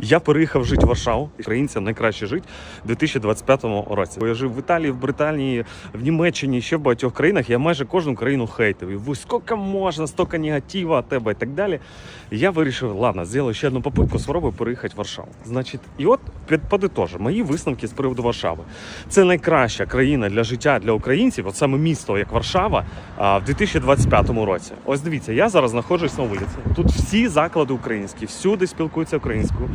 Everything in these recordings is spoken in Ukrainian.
Я переїхав жити в Варшаву. Українцям найкраще жити в 2025 році. Бо я жив в Італії, в Британії, в Німеччині, ще в багатьох країнах. Я майже кожну країну хейтив. І скільки можна, стільки негатива від тебе і так далі. Я вирішив, ладно, зроблю ще одну попитку, спробую переїхати в Варшаву. Значить, і от під подитожу, мої висновки з приводу Варшави. Це найкраща країна для життя для українців, от саме місто, як Варшава, в 2025 році. Ось дивіться, я зараз знаходжусь на вулиці. Тут всі заклади українські, всюди спілкуються українською,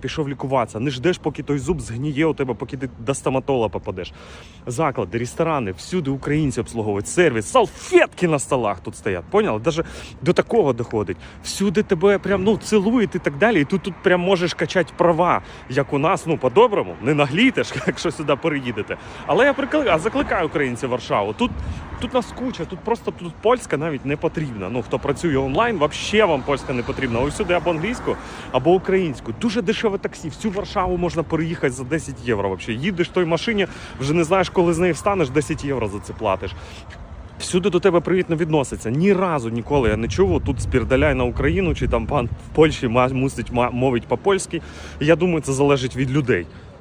пішов лікуватися. Не ждеш, поки той зуб згніє у тебе, поки ти до стоматолога попадеш. Заклади, ресторани, всюди українці обслуговують сервіс, салфетки на столах тут стоять. Поняли? Даже до такого доходить. Всюди тебе прям ну цілують і так далі. І тут тут прям можеш качати права, як у нас, ну по-доброму, не наглійтеш, якщо сюди переїдете. Але я прикликаю, закликаю українців Варшаву. Тут Тут нас куча, тут просто тут польська навіть не потрібна. Ну хто працює онлайн, взагалі вам польська не потрібна. Ось сюди або англійську, або українську. Дуже дешеве таксі. Всю Варшаву можна переїхати за 10 євро. Взагалі. Їдеш в той машині, вже не знаєш, коли з неї встанеш, 10 євро за це платиш. Всюди до тебе привітно відноситься. Ні разу ніколи я не чув. Тут спірдаляй на Україну, чи там пан в Польщі мусить мовить по-польськи. Я думаю, це залежить від людей.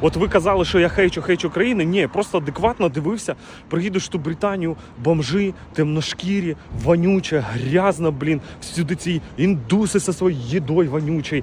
От ви казали, що я хейчу, хейчу країни. Ні, просто адекватно дивився. Приїдеш в ту Британію, бомжи, темношкірі, вонюче, грязно, блін. Всюди ці індуси зі своєю їдою вонючою.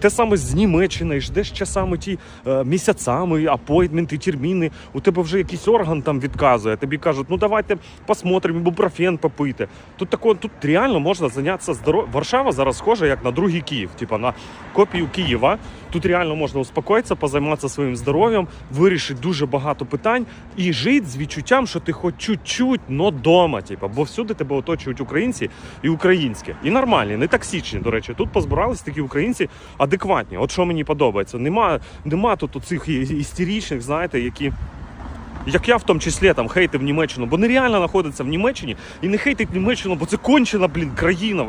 Те саме з Німеччини, ждеш часами ті е, місяцями, апойтменти, терміни. У тебе вже якийсь орган там відказує. Тобі кажуть, ну давайте посмотримо, ібупрофен попити. Тут тако, тут реально можна зайнятися здоров'ям. Варшава зараз схожа як на другий Київ, типа на копію Києва. Тут реально можна успокоїтися, позайматися своїм здоров'ям, вирішити дуже багато питань і жити з відчуттям, що ти хоч чуть-чуть, но дома. Типа, бо всюди тебе оточують українці і українські. І нормальні, не токсичні, до речі. Тут позбирались такі українці адекватні. От що мені подобається. Нема, нема тут оцих істеричних, знаєте, які. Як я в тому числі там хейтив Німеччину, бо нереально знаходиться в Німеччині і не хейтить Німеччину, бо це кончена, блін, країна.